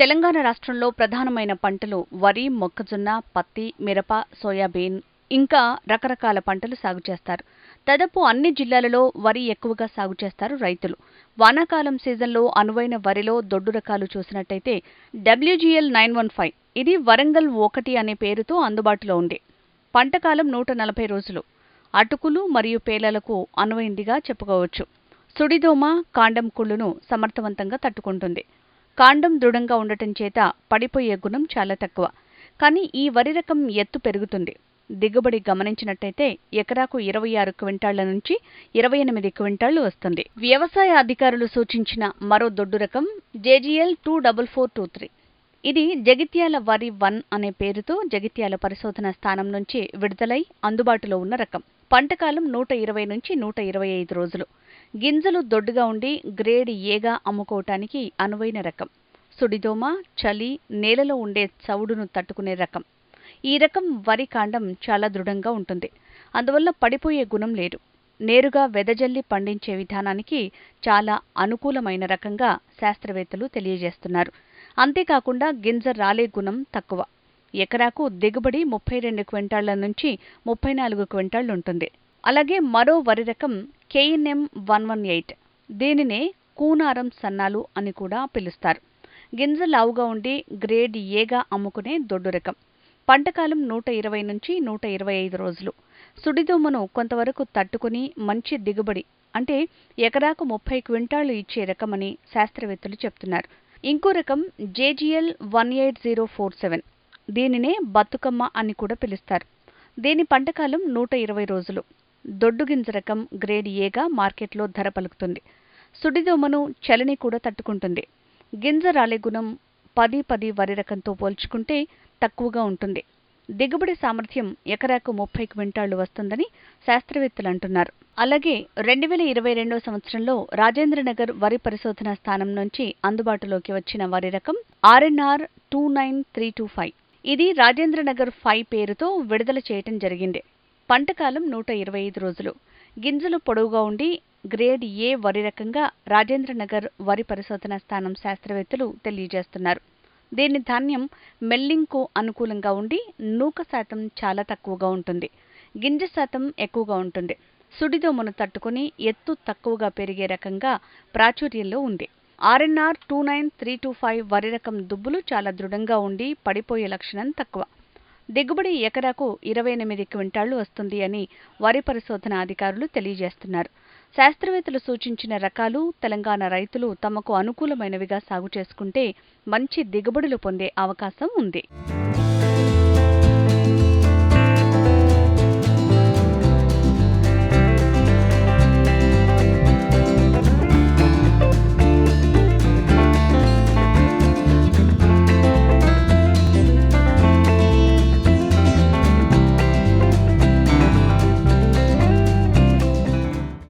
తెలంగాణ రాష్ట్రంలో ప్రధానమైన పంటలు వరి మొక్కజొన్న పత్తి మిరప సోయాబీన్ ఇంకా రకరకాల పంటలు సాగు చేస్తారు. దాదాపు అన్ని జిల్లాలలో వరి ఎక్కువగా సాగు చేస్తారు రైతులు. వానాకాలం సీజన్లో అనువైన వరిలో దొడ్డు రకాలు చూసినట్టయితే డబ్ల్యూజీఎల్ నైన్ వన్ ఫైవ్ ఇది వరంగల్ ఒకటి అనే పేరుతో అందుబాటులో ఉంది. పంటకాలం నూట నలభై రోజులు. అటుకులు మరియు పేలలకు అనువైందిగా చెప్పుకోవచ్చు. సుడిదోమ కాండం కుళ్ళును సమర్థవంతంగా తట్టుకుంటుంది. కాండం దృఢంగా ఉండటం చేత పడిపోయే గుణం చాలా తక్కువ. కానీ ఈ వరి రకం ఎత్తు పెరుగుతుంది. దిగుబడి గమనించినట్టయితే ఎకరాకు ఇరవై ఆరు క్వింటాళ్ళ నుంచి ఇరవై ఎనిమిది క్వింటాళ్ళు వస్తుంది. వ్యవసాయ అధికారులు సూచించిన మరో దొడ్డు రకం JGL two double four two three. ఇది జగిత్యాల వరి వన్ అనే పేరుతో జగిత్యాల పరిశోధన స్థానం నుంచి విడుదలై అందుబాటులో ఉన్న రకం. పంటకాలం నూట ఇరవై నుంచి నూట ఇరవై ఐదు రోజులు. గింజలు దొడ్డుగా ఉండి గ్రేడ్ ఏగా అమ్ముకోవటానికి అనువైన రకం. సుడిదోమ చలి నేలలో ఉండే చవుడును తట్టుకునే రకం. ఈ రకం వరి కాండం చాలా దృఢంగా ఉంటుంది. అందువల్ల పడిపోయే గుణం లేదు. నేరుగా వెదజల్లి పండించే విధానానికి చాలా అనుకూలమైన రకంగా శాస్త్రవేత్తలు తెలియజేస్తున్నారు. అంతేకాకుండా గింజ రాలే గుణం తక్కువ. ఎకరాకు దిగుబడి ముప్పై రెండు క్వింటాళ్ళ నుంచి ముప్పై నాలుగు క్వింటాళ్ళుంటుంది అలాగే మరో వరి రకం కేఎన్ఎం వన్ వన్ ఎయిట్. దీనినే కూనారం సన్నాలు అని కూడా పిలుస్తారు. గింజ లావుగా ఉండి గ్రేడ్ ఏగా అమ్ముకునే దొడ్డు రకం. పంటకాలం నూట ఇరవై నుంచి నూట ఇరవై ఐదు రోజులు. సుడిదోమను కొంతవరకు తట్టుకుని మంచి దిగుబడి అంటే ఎకరాకు ముప్పై క్వింటాళ్ళు ఇచ్చే రకమని శాస్త్రవేత్తలు చెప్తున్నారు. ఇంకో రకం JGL one eight zero four seven. దీనినే బతుకమ్మ అని కూడా పిలుస్తారు. దీని పంటకాలం నూట ఇరవై రోజులు. దొడ్డు గింజ రకం గ్రేడ్ ఏగా మార్కెట్లో ధర పలుకుతుంది. సుడిదోమను చలిని కూడా తట్టుకుంటుంది. గింజ రాలే గుణం పది పది వరి రకంతో పోల్చుకుంటే తక్కువగా ఉంటుంది. దిగుబడి సామర్థ్యం ఎకరాకు ముప్పై క్వింటాళ్ళు వస్తుందని శాస్త్రవేత్తలు అంటున్నారు. అలాగే రెండు వేల ఇరవై రెండో సంవత్సరంలో రాజేంద్రనగర్ వరి పరిశోధన స్థానం నుంచి అందుబాటులోకి వచ్చిన వరి రకం RNR two nine three two five. ఇది రాజేంద్రనగర్ ఫైవ్ పేరుతో విడుదల చేయటం జరిగింది. పంటకాలం నూట ఇరవై ఐదు రోజులు. గింజలు పొడవుగా ఉండి గ్రేడ్ ఏ వరి రకంగా రాజేంద్రనగర్ వరి పరిశోధన స్థానం శాస్త్రవేత్తలు తెలియజేస్తున్నారు. దీని ధాన్యం మెల్లింగ్కు అనుకూలంగా ఉండి నూక శాతం చాలా తక్కువగా ఉంటుంది. గింజ శాతం ఎక్కువగా ఉంటుంది. సుడిదోమను తట్టుకుని ఎత్తు తక్కువగా పెరిగే రకంగా ప్రాచుర్యంలో ఉంది. RNR two nine three two five వరి రకం దుబ్బులు చాలా దృఢంగా ఉండి పడిపోయే లక్షణం తక్కువ. దిగుబడి ఎకరాకు ఇరవై ఎనిమిది క్వింటాళ్ళు వస్తుంది అని వరి పరిశోధన అధికారులు తెలియజేస్తున్నారు. శాస్త్రవేత్తలు సూచించిన రకాలు తెలంగాణ రైతులు తమకు అనుకూలమైనవిగా సాగు చేసుకుంటే మంచి దిగుబడులు పొందే అవకాశం ఉంది.